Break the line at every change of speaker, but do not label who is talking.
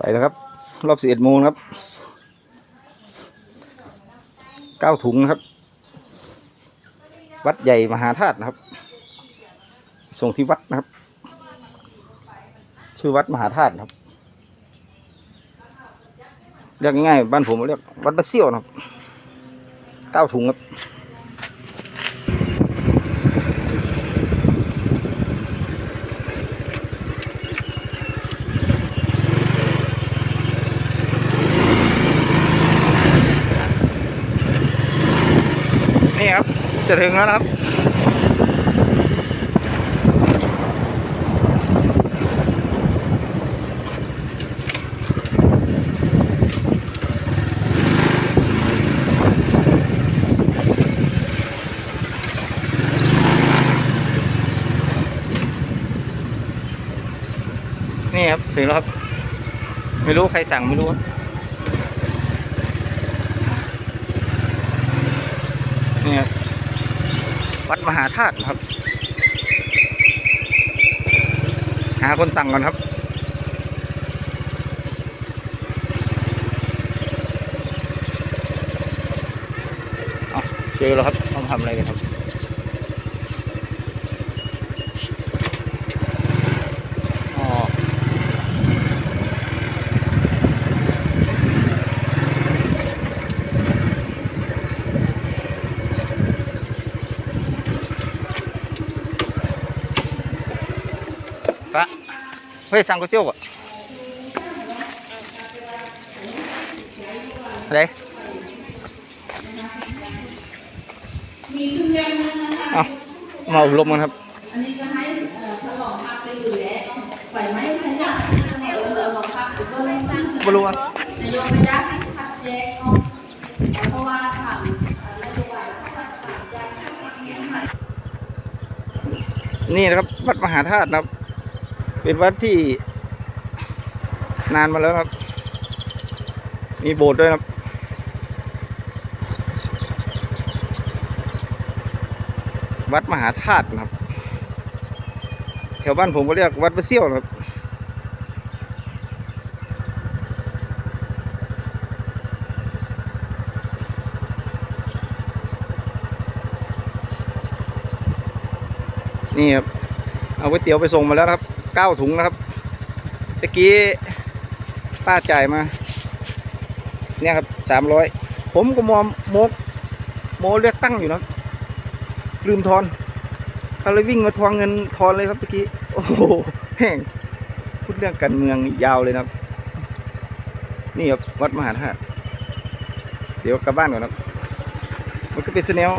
ไปแล้วครับ รอบสิบเอ็ดโมงครับเก้าถุงนะครับ วัดใหญ่มหาธาตุนะครับ ส่งที่วัดนะครับ ชื่อวัดมหาธาตุครับเรียกง่ายๆบ้านผมเรียกวัดบะเซี่ยวนะครับเก้าถุงครับ นี่ครับ จะถึงแล้วครับ นี่ครับ ถึงแล้วครับ ไม่รู้ใครสั่งไม่รู้นี่ครับ วัดมหาธาตุครับ หาคนสั่งก่อนครับ เจอแล้วครับต้องทำอะไรกันครับ เฮ้ยสั่งก๋วยเตี๋ยวก่อนอะไร
มีเครื่องยนต์นึงนะคะ
เอามาอบรมกันครับ
อันนี้ก็ให้เอ่อทดลองพักไปอยู่แล้วปล่อยไหมพยาเออลองพักก็เล่นสร้างส
บ่รู้อะ
นายกไม่ได้ให้คัดแยกเนาะเพราะว่าทางนโยบายเขาคัดแยกคัดแยกใหม่
นี่นะครับวัดมหาธาตุนะครับ เป็นวัดที่นานมาแล้วครับ มีโบสถ์ด้วยครับ วัดมหาธาตุนะครับ แถวบ้านผมก็เรียกวัดพระเซี่ยวครับ นี่ครับ เอาก๋วยเตี๋ยวไปส่งมาแล้วครับ เก้าถุงนะครับตะกี้ป้าจ่ายมา เนี่ยครับสามร้อยผมก็มอมโมกโมเรียกตั้งอยู่นะลืมทอนเขาเลยวิ่งมาทวงเงินทอนเลยครับตะกี้ โอ้โหแห้งพูดเรื่องการเมืองยาวเลยนะครับ นี่ครับวัดมหาธาตุเดี๋ยวกลับบ้านก่อนครับ มันก็เป็นสแนว